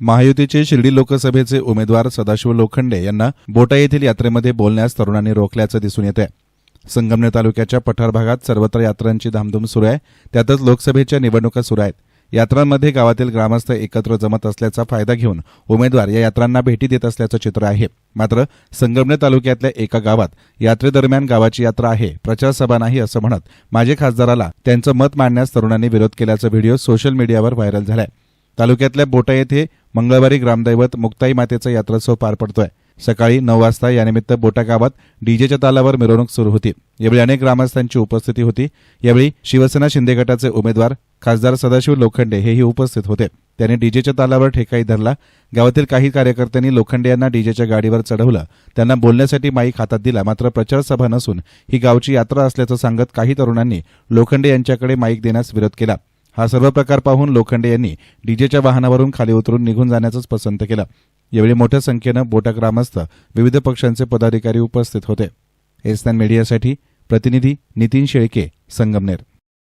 महायुतीचे शिर्डी लोकसभेचे उमेदवार सदाशिव लोखंडे यांना बोटा येथील यात्रेमध्ये बोलण्यास तरुणांनी रोखल्याचं दिसून येत आहे संगमनेर तालुक्याच्या पठार भागात सर्वत्र यात्रांची धामधूम सुरू आहे. त्यातच लोकसभेच्या निवडणुका सुरू आहेत. यात्रांमध्ये गावातील ग्रामस्थ एकत्र जमत असल्याचा फायदा घेऊन उमेदवार या यात्रांना भेटी देत असल्याचं चित्र आहे. मात्र संगमनेर तालुक्यातल्या एका गावात यात्रेदरम्यान गावाची यात्रा आहे. प्रचारसभा नाही असं म्हणत माजी खासदाराला त्यांचं मत मांडण्यास तरुणांनी विरोध केल्याचा व्हिडिओ सोशल मीडियावर व्हायरल झालाय. तालुक्यातल्या बोटा येथे मंगळवारी ग्रामदैवत मुक्ताई मातेचा यात्रोत्सव पार पडतोय. सकाळी नऊ वाजता यानिमित्त बोटा गावात डीजेच्या तालावर मिरवणूक सुरू होती. यावेळी अनेक ग्रामस्थांची उपस्थिती होती. यावेळी शिवसेना शिंदे गटाचे उमेदवार खासदार सदाशिव लोखंडे हेही उपस्थित होते. त्यांनी डीजेच्या तालावर ठेकाई धरला. गावातील काही कार्यकर्त्यांनी लोखंडे यांना डीजेच्या गाडीवर चढवलं. त्यांना बोलण्यासाठी माईक हातात दिला मात्र प्रचार सभा नसून ही गावची यात्रा असल्याचं सांगत काही तरुणांनी लोखंडे यांच्याकडे माईक देण्यास विरोध केला. हा सर्व प्रकार पाहून लोखंडे यांनी डीजेच्या वाहनावरून खाली उतरून निघून जाण्याचंच पसंत केलं. यावेळी मोठ्या संख्येनं बोटा ग्रामस्थ विविध पक्षांचे पदाधिकारी उपस्थित होते. एस्तान मीडियासाठी प्रतिनिधी नितीन शेळके संगमनेर.